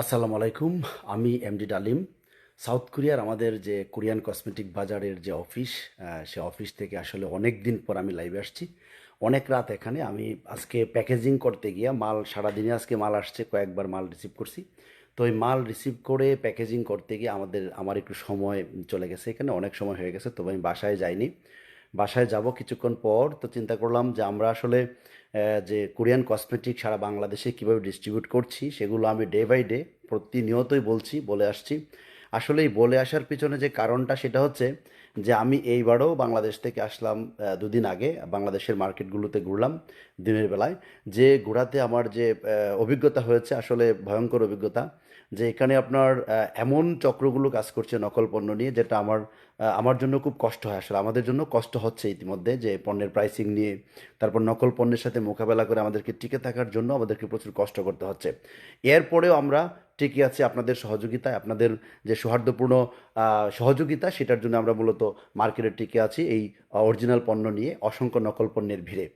আসসালামু আলাইকুম, আমি এমডি ডালিম। সাউথ কোরিয়ার আমাদের যে কোরিয়ান কসমেটিক বাজারের যে অফিস সে অফিস থেকে আসলে অনেক দিন পর আমি লাইভে আসছি। অনেক রাত এখানে আমি আজকে প্যাকেজিং করতে গিয়ে মাল, সারাদিনে আজকে মাল আসছে, কয়েকবার মাল রিসিভ করছি। তো ওই মাল রিসিভ করে প্যাকেজিং করতে গিয়ে আমাদের, আমার একটু সময় চলে গেছে এখানে, অনেক সময় হয়ে গেছে, তবে আমি বাসায় যাইনি। বাসায় যাব কিছুক্ষণ পর, তো চিন্তা করলাম যে আমরা আসলে যে কোরিয়ান কসমেটিক সারা বাংলাদেশে কীভাবে ডিস্ট্রিবিউট করছি, সেগুলো আমি ডে বাই ডে প্রতিনিয়তই বলছি, বলে আসছি। আসলে এই বলে আসার পিছনে যে কারণটা, সেটা হচ্ছে যে আমি এইবারও বাংলাদেশ থেকে আসলাম দুদিন আগে, বাংলাদেশের মার্কেটগুলোতে ঘুরলাম দিনের বেলায়। যে ঘোরাতে আমার যে অভিজ্ঞতা হয়েছে, আসলে ভয়ঙ্কর অভিজ্ঞতা। যে এখানে আপনার এমন চক্রগুলো কাজ করছে নকল পণ্য নিয়ে যেটা আমার আমার জন্য খুব কষ্ট হয় আসলে। আমাদের জন্য কষ্ট হচ্ছে ইতিমধ্যে যে পণ্যের প্রাইসিং নিয়ে, তারপর নকল পণ্যের সাথে মোকাবেলা করে আমাদেরকে টিকে থাকার জন্য আমাদেরকে প্রচুর কষ্ট করতে হচ্ছে। এরপরেও আমরা টিকে আছি আপনাদের সহযোগিতায়, আপনাদের যে সৌহার্দ্যপূর্ণ সহযোগিতা সেটার জন্য আমরা মূলত মার্কেটে টিকে আছি এই অরিজিনাল পণ্য নিয়ে অসংখ্য নকল পণ্যের ভিড়ে।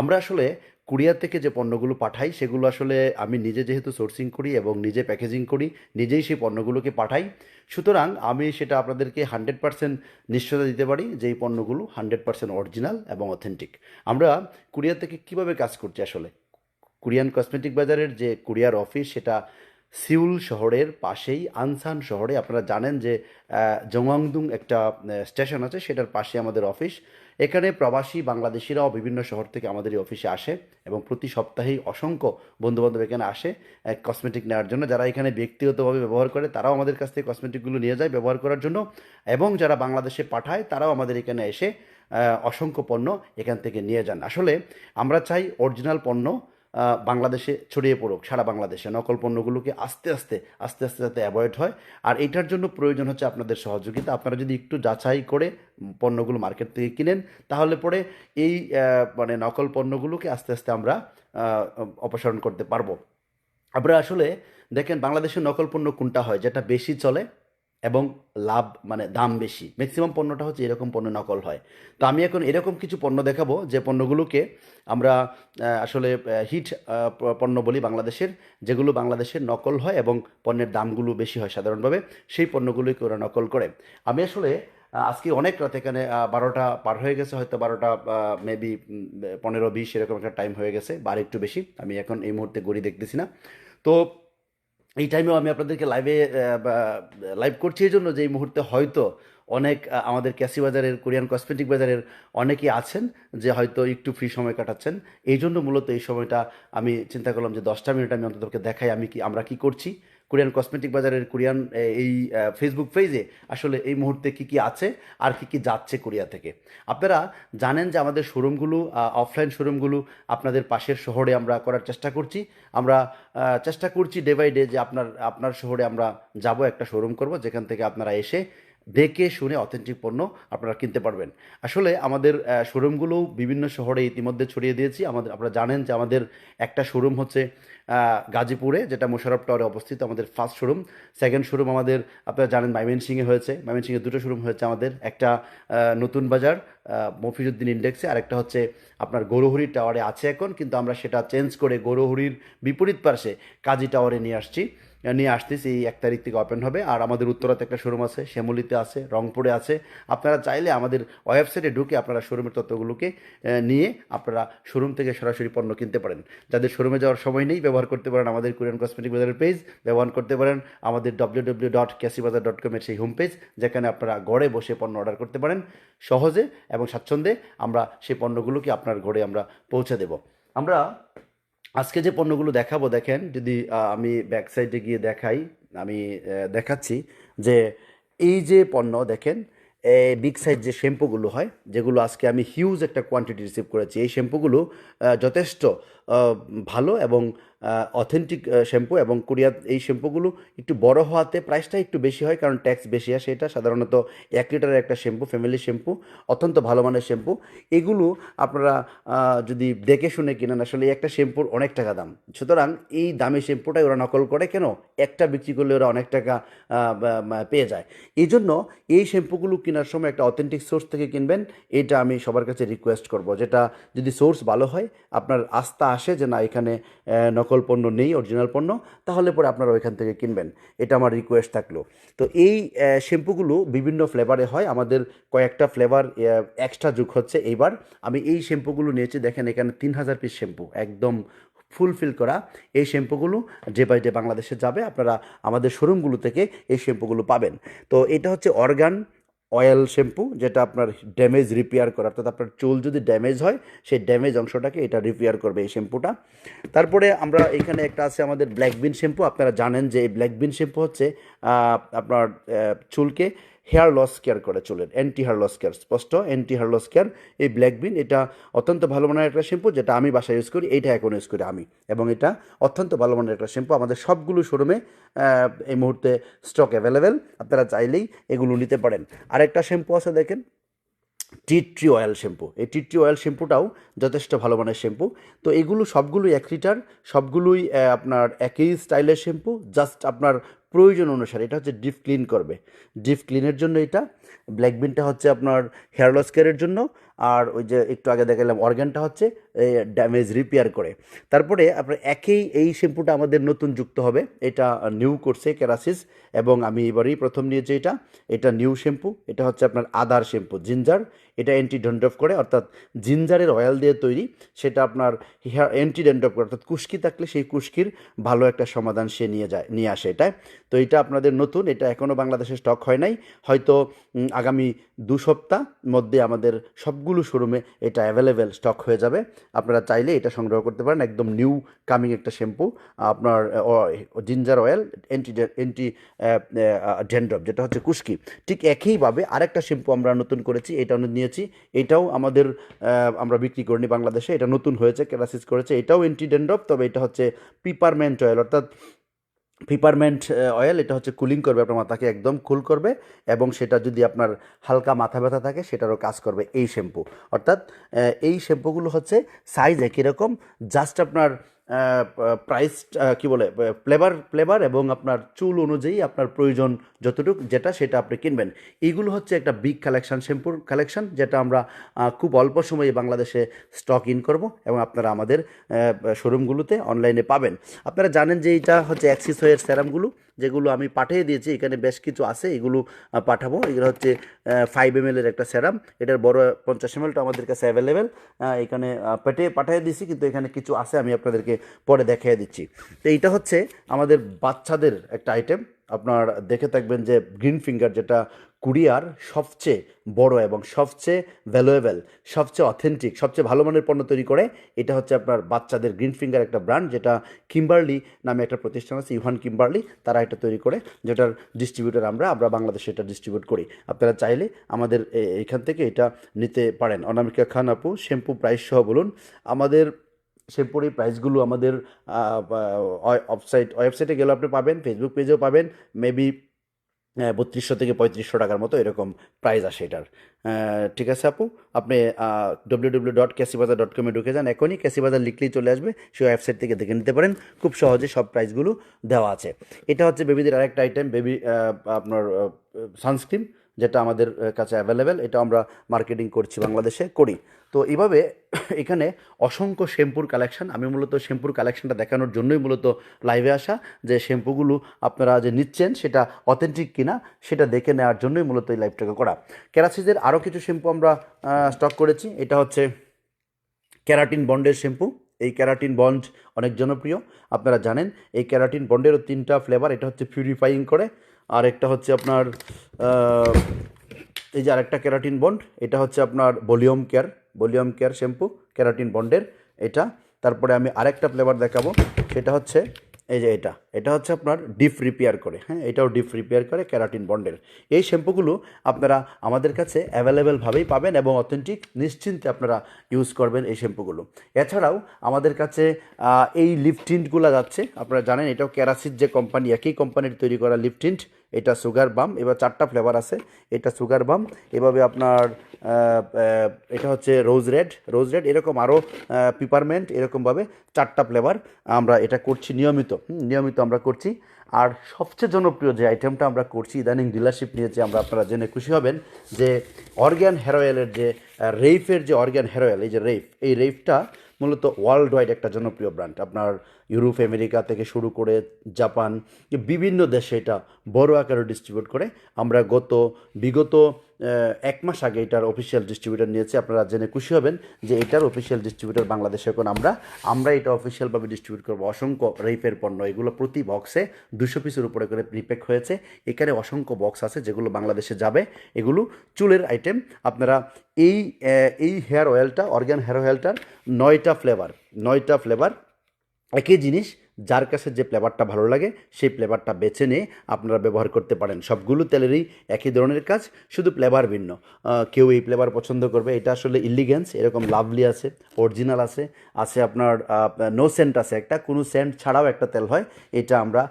আমরা আসলে কুরিয়ার থেকে যে পণ্যগুলো পাঠাই, সেগুলো আসলে আমি নিজে যেহেতু সোর্সিং করি এবং নিজে প্যাকেজিং করি, নিজেই সেই পণ্যগুলোকে পাঠাই। সুতরাং আমি সেটা আপনাদেরকে হান্ড্রেড পার্সেন্ট নিশ্চয়তা দিতে পারি যে এই পণ্যগুলো হান্ড্রেড পার্সেন্ট অরিজিনাল এবং অথেন্টিক আমরা কুরিয়ার থেকে কীভাবে কাজ করছি আসলে? কোরিয়ান কসমেটিক বাজারের যে কুরিয়ার অফিস সেটা সিউল শহরের পাশেই, আনসান শহরে। আপনারা জানেন যে জংওয়াংদুং একটা স্টেশন আছে, সেটার পাশে আমাদের অফিস এখানে প্রবাসী বাংলাদেশিরাও বিভিন্ন শহর থেকে আমাদের এই অফিসে আসে এবং প্রতি সপ্তাহেই অসংখ্য বন্ধুবান্ধব এখানে আসে কসমেটিক নেওয়ার জন্য। যারা এখানে ব্যক্তিগতভাবে ব্যবহার করে, তারাও আমাদের কাছ থেকে কসমেটিকগুলো নিয়ে যায় ব্যবহার করার জন্য এবং যারা বাংলাদেশে পাঠায়, তারাও আমাদের এখানে এসে অসংখ্য পণ্য এখান থেকে নিয়ে যান। আসলে আমরা চাই অরিজিনাল পণ্য বাংলাদেশে ছড়িয়ে পড়ুক, সারা বাংলাদেশে। নকল পণ্যগুলোকে আস্তে আস্তে আস্তে আস্তে যাতে অ্যাভয়েড হয়। আর এটার জন্য প্রয়োজন হচ্ছে আপনাদের সহযোগিতা। আপনারা যদি একটু যাচাই করে পণ্যগুলো মার্কেট থেকে কিনেন, তাহলে পরে এই মানে নকল পণ্যগুলোকে আস্তে আস্তে আমরা অপসারণ করতে পারব। আমরা আসলে দেখেন বাংলাদেশের নকল পণ্য কোনটা হয়, যেটা বেশি চলে এবং লাভ মানে দাম বেশি। ম্যাক্সিমাম পণ্যটা হচ্ছে এরকম পণ্য নকল হয়। তো আমি এখন এরকম কিছু পণ্য দেখাবো, যে পণ্যগুলোকে আমরা আসলে হিট পণ্য বলি বাংলাদেশের, যেগুলো বাংলাদেশের নকল হয় এবং পণ্যের দামগুলো বেশি হয় সাধারণভাবে, সেই পণ্যগুলোকে ওরা নকল করে। আমি আসলে আজকে অনেক রাত এখানে বারোটা পার হয়ে গেছে, হয়তো বারোটা মেবি পনেরো বিশ, এরকম একটা টাইম হয়ে গেছে বা একটু বেশি। আমি এখন এই মুহূর্তে গড়ি দেখতেছি না। তো এই টাইমেও আমি আপনাদেরকে লাইভে লাইভ করছি এই জন্য যে এই মুহূর্তে হয়তো অনেক আমাদের ক্যাসি বাজারের, কোরিয়ান কসমেটিক বাজারের অনেকেই আছেন যে হয়তো একটু ফ্রি সময় কাটাচ্ছেন। এই জন্য মূলত এই সময়টা আমি চিন্তা করলাম যে দশটা মিনিট আমি অন্ততকে দেখাই আমি কি, আমরা কি করছি। কোরিয়ান কসমেটিক বাজারের কোরিয়ান এই ফেসবুক পেজে আসলে এই মুহূর্তে কি কি আছে আর কি কি যাচ্ছে কোরিয়া থেকে। আপনারা জানেন যে আমাদের শোরুমগুলো অফলাইন শোরুমগুলো আপনাদের পাশের শহরে আমরা করার চেষ্টা করছি। আমরা চেষ্টা করছি ডে বাই ডে যে আপনার আপনার শহরে আমরা যাব, একটা শোরুম করব, যেখান থেকে আপনারা এসে দেখে শুনে অথেন্টিক পণ্য আপনারা কিনতে পারবেন। আসলে আমাদের শোরুমগুলো বিভিন্ন শহরে ইতিমধ্যে ছড়িয়ে দিয়েছি। আমাদের, আপনারা জানেন যে আমাদের একটা শোরুম হচ্ছে গাজীপুরে, যেটা মোশারফ টাওয়ারে অবস্থিত, আমাদের ফার্স্ট শোরুম সেকেন্ড শোরুম আমাদের, আপনারা জানেন ময়মনসিংহে হয়েছে। ময়মনসিংহে দুটো শোরুম হয়েছে আমাদের। একটা নতুন বাজার মফিজুদ্দিন ইন্ডেক্সে আরেকটা হচ্ছে আপনার গৌরহরি টাওয়ারে আছে এখন, কিন্তু আমরা সেটা চেঞ্জ করে গৌরহরির বিপরীত পার্শ্বে কাজী টাওয়ারে নিয়ে আসছি। নিয়ে আসতেছি, এই এক তারিখ থেকে ওপেন হবে। আর আমাদের উত্তরাতে একটা শোরুম আছে, শ্যামলিতে আছে, রংপুরে আছে। আপনারা চাইলে আমাদের ওয়েবসাইটে ঢুকে আপনারা শোরুমের তথ্যগুলোকে নিয়ে আপনারা শোরুম থেকে সরাসরি পণ্য কিনতে পারেন। যাদের শোরুমে যাওয়ার সময় নেই, ব্যবহার করতে পারেন আমাদের কোরিয়ান কসমেটিক বাজারের পেজ ব্যবহার করতে পারেন আমাদের W W dot Kasibazar dot কমের সেই হোম পেজ যেখানে আপনারা ঘরে বসে পণ্য অর্ডার করতে পারেন সহজে এবং স্বাচ্ছন্দ্যে। আমরা সেই পণ্যগুলোকে আপনার ঘরে আমরা পৌঁছে দেব। আমরা আজকে যে পণ্যগুলো দেখাবো, দেখেন, যদি আমি ব্যাকসাইডে গিয়ে দেখাই, আমি দেখাচ্ছি যে এই যে পণ্য, দেখেন বিগ সাইজ যে শ্যাম্পুগুলো হয়, যেগুলো আজকে আমি হিউজ একটা কোয়ান্টিটি রিসিভ করেছি, এই শ্যাম্পুগুলো যথেষ্ট ভালো এবং অথেন্টিক শ্যাম্পু এবং কোরিয়ার এই শ্যাম্পুগুলো একটু বড় হওয়াতে প্রাইসটা একটু বেশি হয় কারণ ট্যাক্স বেশি আসে। এটা সাধারণত এক লিটারের একটা শ্যাম্পু ফ্যামিলি শ্যাম্পু অত্যন্ত ভালো মানের শ্যাম্পু এগুলো আপনারা যদি দেখে শুনে কিনেন, আসলে একটা শ্যাম্পুর অনেক টাকা দাম। সুতরাং এই দামি শ্যাম্পুটাই ওরা নকল করে কেন? একটা বিক্রি করলে ওরা অনেক টাকা পেয়ে যায়। এই জন্য এই শ্যাম্পুগুলো কেনার সময় একটা অথেন্টিক সোর্স থেকে কিনবেন। এটা আমি সবার কাছে রিকোয়েস্ট করব, যেটা যদি সোর্স ভালো হয়, আপনার আস্থা আসে যে না, এখানে নকল পণ্য নেই অরিজিনাল পণ্য, তাহলে পরে আপনারা ওইখান থেকে কিনবেন। এটা আমার রিকোয়েস্ট থাকল। তো এই শ্যাম্পুগুলো বিভিন্ন ফ্লেভারে হয়। আমাদের কয়েকটা ফ্লেভার এক্সট্রা যোগ হচ্ছে এইবার। আমি এই শ্যাম্পুগুলো নিয়েছি, দেখেন এখানে তিন হাজার পিস শ্যাম্পু, একদম ফুলফিল করা। এই শ্যাম্পুগুলো ডে বাই ডে বাংলাদেশে যাবে। আপনারা আমাদের শোরুমগুলো থেকে এই শ্যাম্পুগুলো পাবেন। তো এটা হচ্ছে অর্গান অয়েল শ্যাম্পু যেটা আপনার ড্যামেজ রিপেয়ার করে, অর্থাৎ আপনার চুল যদি ড্যামেজ হয়, সেই ড্যামেজ অংশটাকে এটা রিপেয়ার করবে এই শ্যাম্পুটা তারপরে আমরা এখানে একটা আছে আমাদের ব্ল্যাক বিন শ্যাম্পু আপনারা জানেন যে এই ব্ল্যাক বিন শ্যাম্পু হচ্ছে আপনার চুলকে হেয়ার লস কেয়ার করে চুলের অ্যান্টি হেয়ার লস কেয়ার স্পষ্ট অ্যান্টি হেয়ার লস কেয়ার এই ব্ল্যাক বিন এটা অত্যন্ত ভালো মানের একটা শ্যাম্পু যেটা আমি বাসায় ইউজ করি, এইটা এখন ইউজ করি আমি। এবং এটা অত্যন্ত ভালো মানের একটা শ্যাম্পু আমাদের সবগুলো শোরুমে এই মুহূর্তে স্টক অ্যাভেলেবেল আপনারা চাইলেই এগুলো নিতে পারেন। আরেকটা শ্যাম্পু আছে দেখেন টি ট্রি অয়েল শ্যাম্পু এই টি ট্রি অয়েল শ্যাম্পুটাও যথেষ্ট ভালো মানের শ্যাম্পু তো এগুলো সবগুলোই এক লিটার সবগুলোই আপনার একই স্টাইলের শ্যাম্পু জাস্ট আপনার প্রয়োজন অনুসারে এটা হচ্ছে ডিপ ক্লিন করবে। ডিপ ক্লিনের জন্য এটা ব্ল্যাক বিনটা হচ্ছে আপনার হেয়ার লস কেয়ারের জন্য, আর ওই যে একটু আগে দেখালাম অর্গানটা হচ্ছে ড্যামেজ রিপেয়ার করে। তারপরে আপনার একই এই শ্যাম্পুটা আমাদের নতুন যুক্ত হবে, এটা নিউ করছে ক্যারাসিস এবং আমি এবারেই প্রথম নিয়েছি এটা এটা নিউ শ্যাম্পু এটা হচ্ছে আপনার আদার শ্যাম্পু জিঞ্জার এটা অ্যান্টি ড্যান্ড্রফ করে, অর্থাৎ জিঞ্জারের অয়েল দিয়ে তৈরি, সেটা আপনার হেয়ার অ্যান্টি ড্যান্ড্রফ করে, অর্থাৎ কুস্কি থাকলে সেই কুস্কির ভালো একটা সমাধান সে নিয়ে যায়, নিয়ে আসে এটা তো এটা আপনাদের নতুন, এটা এখনও বাংলাদেশে স্টক হয় নাই, হয়তো আগামী দু সপ্তাহ মধ্যে আমাদের সবগুলো শোরুমে এটা অ্যাভেলেবেল স্টক হয়ে যাবে। আপনারা চাইলে এটা সংগ্রহ করতে পারেন, একদম নিউ কামিং একটা শ্যাম্পু আপনার ginger oil anti anti dandruff যেটা হচ্ছে কুস্কি ঠিক একইভাবে আরেকটা শ্যাম্পু আমরা নতুন করেছি এটা নিয়েছি। এটাও আমাদের আমরা বিক্রি করিনি বাংলাদেশে, এটা নতুন হয়েছে ক্যারাসিস করেছে, এটাও অ্যান্টি ড্যান্ড্রফ তবে এটা হচ্ছে পিপারমেন্ট অয়েল অর্থাৎ পিপারমেন্ট অয়েল এটা হচ্ছে কুলিং করবে, আপনার মাথাকে একদম কুল করবে এবং সেটা যদি আপনার হালকা মাথা ব্যথা থাকে, সেটারও কাজ করবে এই শ্যাম্পু অর্থাৎ এই শ্যাম্পুগুলো হচ্ছে সাইজ একই রকম জাস্ট আপনার প্রাইস কি বলে ফ্লেভার ফ্লেভার এবং আপনার চুল অনুযায়ী আপনার প্রয়োজন যতটুকু যেটা সেটা আপনি কিনবেন। এইগুলো হচ্ছে একটা বিগ কালেকশন শ্যাম্পুর কালেকশন যেটা আমরা খুব অল্প সময়ে বাংলাদেশে স্টক ইন করব এবং আপনারা আমাদের শোরুমগুলোতে অনলাইনে পাবেন। আপনারা জানেন যে এটা হচ্ছে অ্যাক্সিস ওয়ের স্যারামগুলো যেগুলো আমি পাঠিয়ে দিয়েছি, এখানে বেশ কিছু আছে, এগুলো পাঠাবো। এগুলো হচ্ছে ফাইভ এম এর একটা স্যারাম এটার বড় পঞ্চাশ এম এলটা আমাদের কাছে অ্যাভেলেবেল এখানে পেটে পাঠিয়ে দিয়েছি, কিন্তু এখানে কিছু আছে, আমি আপনাদেরকে পরে দেখিয়ে দিচ্ছি। তো এইটা হচ্ছে আমাদের বাচ্চাদের একটা আইটেম আপনার দেখে থাকবেন যে গ্রিন ফিঙ্গার যেটা কুরিয়ার সবচেয়ে বড় এবং সবচেয়ে ভ্যালুয়েবল সবচেয়ে অথেন্টিক সবচেয়ে ভালো মানের পণ্য তৈরি করে, এটা হচ্ছে আপনার বাচ্চাদের গ্রিন ফিঙ্গার একটা ব্র্যান্ড যেটা কিম্বার্লি নামে একটা প্রতিষ্ঠান আছে ইউহান কিম্বার্লি তারা এটা তৈরি করে, যেটার ডিস্ট্রিবিউটার আমরা আমরা বাংলাদেশে এটা ডিস্ট্রিবিউট করি। আপনারা চাইলে আমাদের এখান থেকে এটা নিতে পারেন। অনামিকা খান আপু, শ্যাম্পু প্রাইস সহ বলুন। আমাদের এই প্রাইসগুলো আমাদের ওয়েবসাইট ওয়েবসাইটে গেলে আপনি পাবেন ফেসবুক পেজেও পাবেন মেবি বত্রিশশো থেকে পঁয়ত্রিশশো টাকার মতো এরকম প্রাইস আসে এটার। ঠিক আছে আপু? আপনি W W dot Kasibazar dot কমে ঢুকে যান, এখনই ক্যাসিবাজার লিখলেই চলে আসবে, সেই ওয়েবসাইট থেকে দেখে নিতে পারেন, খুব সহজে সব প্রাইসগুলো দেওয়া আছে। এটা হচ্ছে বেবিদের আরেকটা আইটেম বেবি আপনার সানস্ক্রিন যেটা আমাদের কাছে অ্যাভেলেবেল এটা আমরা মার্কেটিং করছি বাংলাদেশে, করি। তো এইভাবে এখানে অসংখ্য শ্যাম্পুর কালেকশন আমি মূলত শ্যাম্পুর কালেকশনটা দেখানোর জন্যই মূলত লাইভে আসা, যে শ্যাম্পুগুলো আপনারা যে নিচ্ছেন, সেটা অথেন্টিক কিনা, সেটা দেখে নেওয়ার জন্যই মূলত এই লাইভটাকে করা। ক্যারাসিজের আরও কিছু শ্যাম্পু আমরা স্টক করেছি, এটা হচ্ছে ক্যারাটিন বন্ডের শ্যাম্পু। এই ক্যারাটিন বন্ড অনেক জনপ্রিয়। আপনারা জানেন, এই ক্যারাটিন বন্ডেরও তিনটা ফ্লেভার এটা হচ্ছে পিউরিফাইং করে, আর একটা হচ্ছে আপনার এই যে আরেকটা ক্যারাটিন বন্ড, এটা হচ্ছে আপনার volume care volume care shampoo, keratin বন্ডের এটা। তারপরে আমি আরেকটা ফ্লেভার দেখাবো, সেটা হচ্ছে এই যে এটা এটা হচ্ছে আপনার ডিপ রিপেয়ার করে হ্যাঁ? এটাও ডিপ রিপেয়ার করে ক্যারাটিন বন্ডের। এই শ্যাম্পুগুলো আপনারা আমাদের কাছে অ্যাভেলেবেলভাবেই পাবেন এবং অথেন্টিক নিশ্চিন্তে আপনারা ইউজ করবেন এই শ্যাম্পুগুলো। এছাড়াও আমাদের কাছে এই লিপটিন্টগুলো যাচ্ছে। আপনারা জানেন এটাও ক্যারাসিড যে কোম্পানি একই কোম্পানির তৈরি করা লিপটিন্ট এটা সুগার বাম এবার চারটা ফ্লেভার আছে। এটা সুগার বাম এভাবে আপনার এটা হচ্ছে রোজ রেড রোজ রেড এরকম আরও পিপারমেন্ট এরকমভাবে চারটা ফ্লেভার আমরা এটা করছি নিয়মিত। নিয়মিত আমরা করছি। আর সবচেয়ে জনপ্রিয় যে আইটেমটা আমরা করছি, ইদানিং ডিলারশিপ নিয়েছি আমরা আপনারা জেনে খুশি হবেন যে অর্গ্যান হেয়ার অয়েলের যে রেইফের যে অর্গ্যান হেয়ার অয়েল এই যে রেইফ এই রেইফটা মূলত ওয়ার্ল্ড ওয়াইড একটা জনপ্রিয় ব্র্যান্ড আপনার ইউরোপ, আমেরিকা থেকে শুরু করে জাপান বিভিন্ন দেশে এটা বড় আকারে ডিস্ট্রিবিউট করে। আমরা গত, বিগত এক মাস আগে এটার অফিসিয়াল ডিস্ট্রিবিউটর নিয়েছি। আপনারা জেনে খুশি হবেন যে এটার অফিসিয়াল ডিস্ট্রিবিউটর বাংলাদেশে এখন আমরা। আমরা এটা অফিসিয়ালভাবে ডিস্ট্রিবিউট করব। অসংখ্য রেপের পণ্য, এগুলো প্রতি বক্সে দুশো পিসের উপরে করে রিপেক হয়েছে। এখানে অসংখ্য বক্স আছে যেগুলো বাংলাদেশে যাবে। এগুলো চুলের আইটেম আপনারা এই এই হেয়ার অয়েলটা অর্গ্যান হেয়ার অয়েলটার নয়টা ফ্লেভার নয়টা ফ্লেভার একই জিনিস যার কাছে যে ফ্লেভারটা ভালো লাগে, সেই ফ্লেভারটা বেছে নিয়ে আপনারা ব্যবহার করতে পারেন। সবগুলো তেলেরই একই ধরনের কাজ, শুধু ফ্লেভার ভিন্ন। কেউ এই ফ্লেভার পছন্দ করবে, এটা আসলে ইলিগেন্স এরকম লাভলি আছে অরিজিনাল আছে আছে আপনার নো সেন্ট আছে একটা, কোনো সেন্ট ছাড়াও একটা তেল হয়, এটা আমরা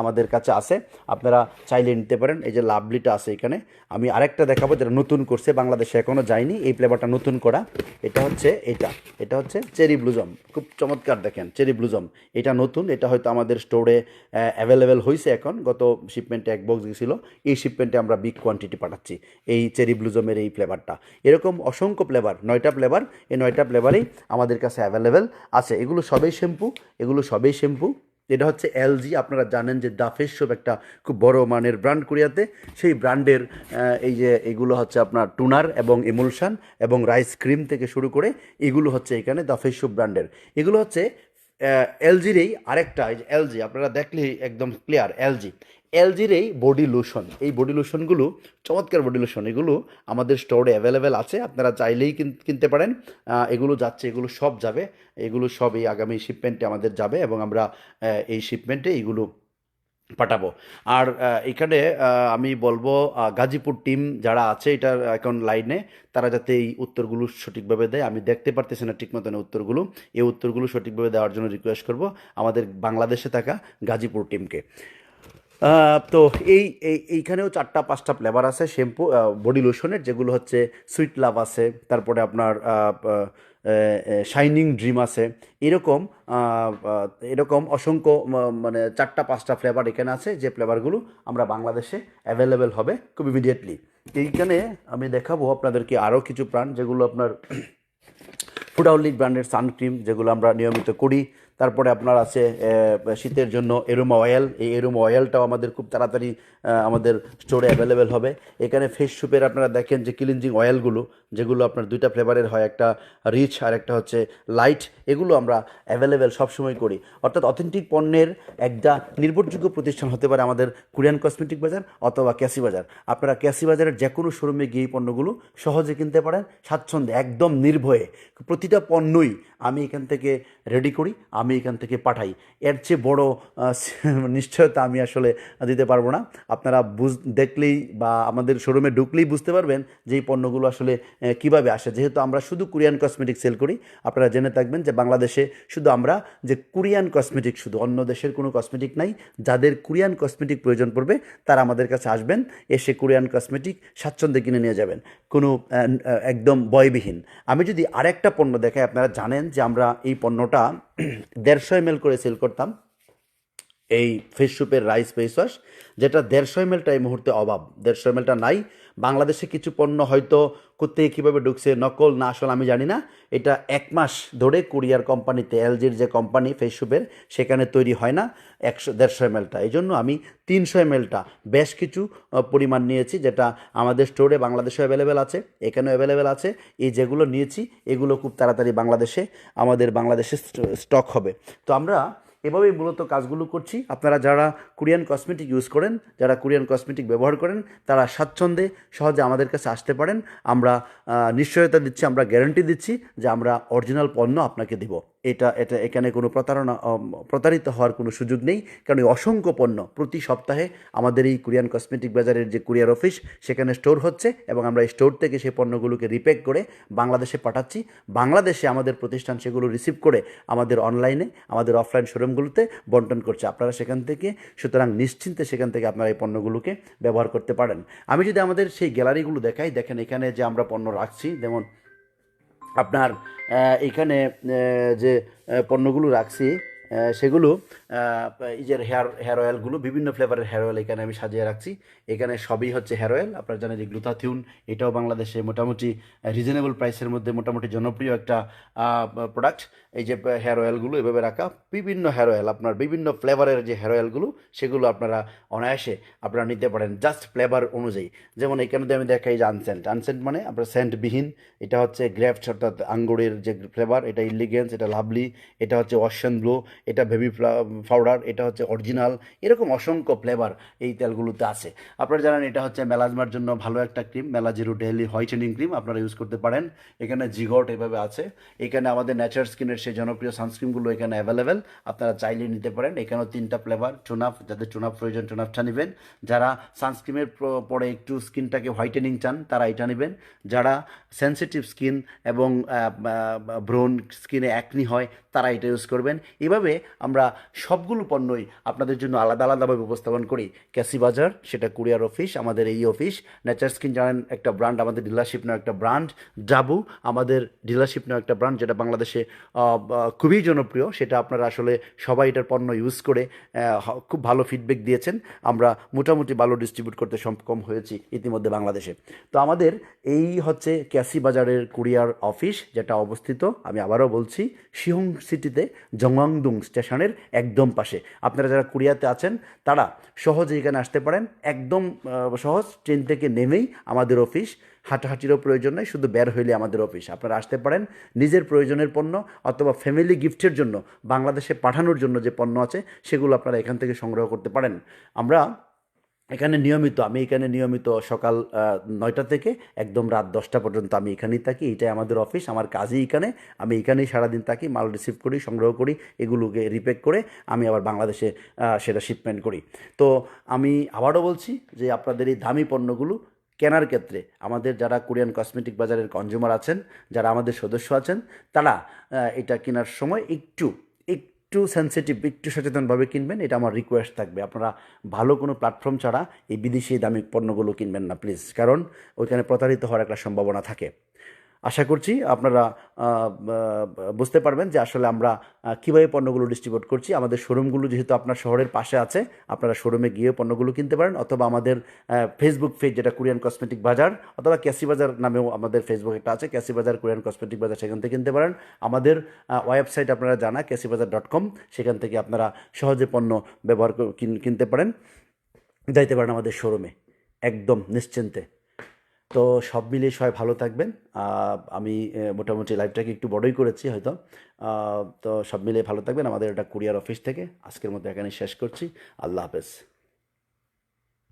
আমাদের কাছে আছে। আপনারা চাইলে নিতে পারেন, এই যে লাভলিটা আছে এখানে। আমি আরেকটা দেখাবো যেটা নতুন করছে, বাংলাদেশে এখনও যায়নি, এই ফ্লেভারটা নতুন করা। এটা হচ্ছে, এটা এটা হচ্ছে চেরি ব্লুজম খুব চমৎকার দেখেন চেরি ব্লুজম এটা নতুন এটা হয়তো আমাদের স্টোরে অ্যাভেলেবেল হয়েছে এখন। গত শিপমেন্টে এক বক্স গেছিল, এই শিপমেন্টে আমরা বিগ কোয়ান্টিটি পাঠাচ্ছি, এই চেরি ব্লুজমের এই ফ্লেভারটা এরকম অসংখ্য ফ্লেভার নয়টা ফ্লেভার এই নয়টা ফ্লেভারেই আমাদের কাছে অ্যাভেলেবেল আছে। এগুলো সবই শ্যাম্পু এগুলো সবই শ্যাম্পু এটা হচ্ছে এলজি আপনারা জানেন যে ডাফের সোপ একটা খুব বড় মানের ব্র্যান্ড কোরিয়াতে। সেই ব্র্যান্ডের এই যে এগুলো হচ্ছে আপনার টুনার এবং ইমুলশান এবং রাইস ক্রিম থেকে শুরু করে এগুলো হচ্ছে এখানে ডাফের সোপ ব্র্যান্ডের এগুলো হচ্ছে এলজির এই আরেকটা, এই এলজি, আপনারা দেখলেই একদম ক্লিয়ার এলজি। এলজির এই বডি লোশন এই বডি লোশনগুলো চমৎকার বডি লোশন এগুলো আমাদের স্টোরে অ্যাভেলেবেল আছে, আপনারা চাইলেই কিন- কিনতে পারেন। এগুলো যাচ্ছে, এগুলো সব যাবে, এগুলো সব এই আগামী শিপমেন্টে আমাদের যাবে এবং আমরা এই শিপমেন্টে এইগুলো পাঠাবো। আর এখানে আমি বলব গাজীপুর টিম যারা আছে এটার এখন লাইনে তারা যাতে এই উত্তরগুলো সঠিকভাবে দেয়। আমি দেখতে পারতেছি না ঠিক মতন উত্তরগুলো। এই উত্তরগুলো সঠিকভাবে দেওয়ার জন্য রিকোয়েস্ট করব আমাদের বাংলাদেশে থাকা গাজীপুর টিমকে তো এই এই, এইখানেও চারটা, পাঁচটা ফ্লেভার আছে। শ্যাম্পু বডি লোশনের যেগুলো হচ্ছে সুইট লাভ আছে। তারপরে আপনার শাইনিং ড্রিম আছে। এরকম এরকম অসংখ্য মানে চারটা, পাঁচটা ফ্লেভার এখানে আছে, যে ফ্লেভারগুলো আমরা বাংলাদেশে অ্যাভেলেবেল হবে খুব ইমিডিয়েটলি এইখানে আমি দেখাবো আপনাদেরকে আরও কিছু প্রাণ যেগুলো আপনার ফুডাউলিক ব্র্যান্ডের সানক্রিম যেগুলো আমরা নিয়মিত করি। তারপরে আপনার আছে শীতের জন্য এরোমা অয়েল এই এরোমা অয়েলটাও আমাদের খুব তাড়াতাড়ি আমাদের স্টোরে অ্যাভেলেবেল হবে। এখানে ফেস সুপের আপনারা দেখেন যে ক্লিনজিং অয়েলগুলো যেগুলো আপনার দুইটা ফ্লেভারের হয়, একটা রিচ আর একটা হচ্ছে লাইট এগুলো আমরা অ্যাভেলেবেল সবসময় করি। অর্থাৎ অথেন্টিক পণ্যের একটা নির্ভরযোগ্য প্রতিষ্ঠান হতে পারে আমাদের কোরিয়ান কসমেটিক বাজার অথবা ক্যাসি বাজার আপনারা ক্যাসি বাজারের যে কোনো শোরুমে গিয়ে এই পণ্যগুলো সহজে কিনতে পারেন, স্বাচ্ছন্দ্যে, একদম নির্ভয়ে। প্রতিটা পণ্যই আমি এখান থেকে রেডি করি, আমি এখান থেকে পাঠাই। এর চেয়ে বড় নিশ্চয়তা আমি আসলে দিতে পারব না। আপনারা বুঝ, দেখলেই বা আমাদের শোরুমে ঢুকলেই বুঝতে পারবেন যে এই পণ্যগুলো আসলে কীভাবে আসে। যেহেতু আমরা শুধু কোরিয়ান কসমেটিক সেল করি, আপনারা জেনে থাকবেন যে বাংলাদেশে শুধু আমরা যে কোরিয়ান কসমেটিক শুধু অন্য দেশের কোনো কসমেটিক নাই, যাদের কোরিয়ান কসমেটিক প্রয়োজন পড়বে, তারা আমাদের কাছে আসবেন, এসে কোরিয়ান কসমেটিক স্বাচ্ছন্দ্যে কিনে নিয়ে যাবেন। কোনো একদম বয়বিহীন। আমি যদি আরেকটা পণ্য দেখাই, আপনারা জানেন যে আমরা এই পণ্যটা দেড়শো এম করে সেল করতাম, এই ফেস সুপের রাইস ফেস ওয়াশ যেটা দেড়শো এম এলটা এই মুহূর্তে অভাব। দেড়শো এম নাই বাংলাদেশে কিছু পণ্য হয়তো কোথায় কীভাবে ঢুকছে, নকল না আসলে আমি জানি না। এটা এক মাস ধরে কুরিয়ার কোম্পানিতে, এলজির যে কোম্পানি ফেস সুপের সেখানে তৈরি হয় না একশো, দেড়শো এমএলটা। এই জন্য আমি তিনশো এমএলটা, বেশ কিছু পরিমাণ নিয়েছি যেটা আমাদের স্টোরে বাংলাদেশে অ্যাভেলেবেল আছে, এখানেও অ্যাভেলেবেল আছে। এই যেগুলো নিয়েছি, এগুলো খুব তাড়াতাড়ি বাংলাদেশে, আমাদের বাংলাদেশে স্টক হবে। তো আমরা এভাবেই মূলত কাজগুলো করছি। আপনারা যারা কোরিয়ান কসমেটিক ইউজ করেন, যারা কোরিয়ান কসমেটিক ব্যবহার করেন, তারা স্বাচ্ছন্দ্যে সহজে আমাদের কাছে আসতে পারেন। আমরা নিশ্চয়তা দিচ্ছি, আমরা গ্যারান্টি দিচ্ছি যে আমরা অরিজিনাল পণ্য আপনাকে দিব। এটা এটা এখানে কোনো প্রতারণা প্রতারিত হওয়ার কোনো সুযোগ নেই। কারণ এই অসংখ্য পণ্য প্রতি সপ্তাহে আমাদের এই কোরিয়ান কসমেটিক বাজারের যে কুরিয়ার অফিস, সেখানে স্টোর হচ্ছে এবং আমরা এই স্টোর থেকে সেই পণ্যগুলোকে রিপ্যাক করে বাংলাদেশে পাঠাচ্ছি। বাংলাদেশে আমাদের প্রতিষ্ঠান সেগুলো রিসিভ করে আমাদের অনলাইনে, আমাদের অফলাইন শোরুমগুলোতে বন্টন করছে। আপনারা সেখান থেকে, সুতরাং নিশ্চিন্তে সেখান থেকে আপনারা এই পণ্যগুলোকে ব্যবহার করতে পারেন। আমি যদি আমাদের সেই গ্যালারিগুলো দেখাই, দেখেন এখানে যে আমরা পণ্য রাখছি, যেমন আপনার এখানে যে পণ্যগুলো রাখছি সেগুলো যে হেয়ার হেয়ার অয়েলগুলো, বিভিন্ন ফ্লেভারের হেয়ার অয়েল এখানে আমি সাজিয়ে রাখছি। এখানে সবই হচ্ছে হেয়ার অয়েল। আপনারা জানেন যে গ্লুথাথিউন এটাও বাংলাদেশে মোটামুটি রিজনেবল প্রাইসের মধ্যে মোটামুটি জনপ্রিয় একটা প্রোডাক্ট এই যে হেয়ার অয়েলগুলো এভাবে রাখা। বিভিন্ন হেয়ার অয়েল, আপনার বিভিন্ন ফ্লেভারের যে হেয়ার অয়েলগুলো, সেগুলো আপনারা অনায়াসে আপনারা নিতে পারেন। জাস্ট ফ্লেভার অনুযায়ী। যেমন এখানে আমি দেখাই যে আনসেন্ট আনসেন্ট মানে আপনার সেন্টবিহীন এটা হচ্ছে গ্রেফট অর্থাৎ আঙ্গুরের যে ফ্লেভার এটা ইলিগেন্স এটা লাভলি এটা হচ্ছে ওয়াশন ব্লো এটা বেবি পাউডার এটা হচ্ছে অরিজিনাল এরকম অসংখ্য ফ্লেভার এই তেলগুলোতে আছে। আপনারা জানেন এটা হচ্ছে মেলাজমার জন্য ভালো একটা cream Melazero daily whitening cream আপনারা ইউজ করতে পারেন। এখানে জিগট এভাবে আছে। এখানে আমাদের ন্যাচার স্কিনের সেই জনপ্রিয় সানস্ক্রিনগুলো এখানে অ্যাভেলেবেল আপনারা চাইলে নিতে পারেন। এখানেও তিনটা ফ্লেভার চুনাফ যাদের চুনাফ প্রয়োজন চুনাফটা নেবেন। যারা সানস্ক্রিনের পরে একটু স্কিনটাকে হোয়াইটেনিং চান, তারা এটা নেবেন। যারা সেন্সিটিভ স্কিন এবং ব্রোন স্কিনে অ্যাকনি হয়, তারা এটা ইউজ করবেন। এভাবে আমরা সবগুলো পণ্যই আপনাদের জন্য আলাদা আলাদাভাবে উপস্থাপন করি? ক্যাসি বাজার, সেটা কুরিয়ার অফিস, আমাদের এই অফিস। নেচার স্কিন জানেন, একটা ব্র্যান্ড আমাদের ডিলারশিপ নেওয়া একটা ব্র্যান্ড ডাবু আমাদের ডিলারশিপ নেওয়া একটা ব্র্যান্ড যেটা বাংলাদেশে খুবই জনপ্রিয়। সেটা আপনারা আসলে সবাই এটার পণ্য ইউজ করে খুব ভালো ফিডব্যাক দিয়েছেন। আমরা মোটামুটি ভালো ডিস্ট্রিবিউট করতে সক্ষম হয়েছি ইতিমধ্যে বাংলাদেশে। তো আমাদের এই হচ্ছে ক্যাসি বাজারের কুরিয়ার অফিস, যেটা অবস্থিত। আমি আবারও বলছি, শিহং সিটিতে জংয়াংদুং স্টেশনের একদম পাশে। আপনারা যারা কুরিয়াতে আছেন, তারা সহজে এখানে আসতে পারেন। একদম সহজ, ট্রেন থেকে নেমেই আমাদের অফিস। হাঁটাহাঁটিরও প্রয়োজন নেই, শুধু বের হইলে আমাদের অফিস। আপনারা আসতে পারেন নিজের প্রয়োজনের পণ্য অথবা ফ্যামিলি গিফটের জন্য, বাংলাদেশে পাঠানোর জন্য যে পণ্য আছে, সেগুলো আপনারা এখান থেকে সংগ্রহ করতে পারেন। আমরা এখানে নিয়মিত, আমি এখানে নিয়মিত সকাল নয়টা থেকে একদম রাত দশটা পর্যন্ত আমি এখানেই থাকি। এটাই আমাদের অফিস আমার কাজই এখানে। আমি এখানেই সারাদিন থাকি, মাল রিসিভ করি, সংগ্রহ করি, এগুলোকে রিপেক করে আমি আবার বাংলাদেশে সেটা শিপমেন্ট করি। তো আমি আবারও বলছি যে আপনাদের এই দামি পণ্যগুলো কেনার ক্ষেত্রে আমাদের যারা কোরিয়ান কসমেটিক বাজারের কনজিউমার আছেন, যারা আমাদের সদস্য আছেন, তারা এটা কেনার সময় একটু একটু সেন্সিটিভ একটু সচেতনভাবে কিনবেন, এটা আমার রিকোয়েস্ট থাকবে। আপনারা ভালো কোনো প্ল্যাটফর্ম ছাড়া এই বিদেশি দামি পণ্যগুলো কিনবেন না প্লিজ কারণ ওইখানে প্রতারিত হওয়ার একটা সম্ভাবনা থাকে। আশা করছি আপনারা বুঝতে পারবেন যে আসলে আমরা কীভাবে পণ্যগুলো ডিস্ট্রিবিউট করছি। আমাদের শোরুমগুলো যেহেতু আপনার শহরের পাশে আছে, আপনারা শোরুমে গিয়ে পণ্যগুলো কিনতে পারেন অথবা আমাদের ফেসবুক পেজ যেটা কোরিয়ান কসমেটিক বাজার অথবা ক্যাসি বাজার নামেও আমাদের ফেসবুক একটা আছে ক্যাসি বাজার কোরিয়ান কসমেটিক বাজার সেখান থেকে কিনতে পারেন। আমাদের ওয়েবসাইট আপনারা জানা ক্যাসি বাজার ডট কম সেখান থেকে আপনারা সহজে পণ্য ব্যবহার কিনতে পারেন। যাইতে পারেন আমাদের শোরুমে একদম নিশ্চিন্তে। তো সব মিলিয়ে সবাই ভালো থাকবেন। আমি মোটামুটি লাইভটাকে একটু বড়ই করেছি হয়তো। তো সব মিলিয়ে ভালো থাকবেন আমাদের এটা কুরিয়ার অফিস থেকে। আজকের মতো এখানে শেষ করছি। আল্লাহ হাফেজ।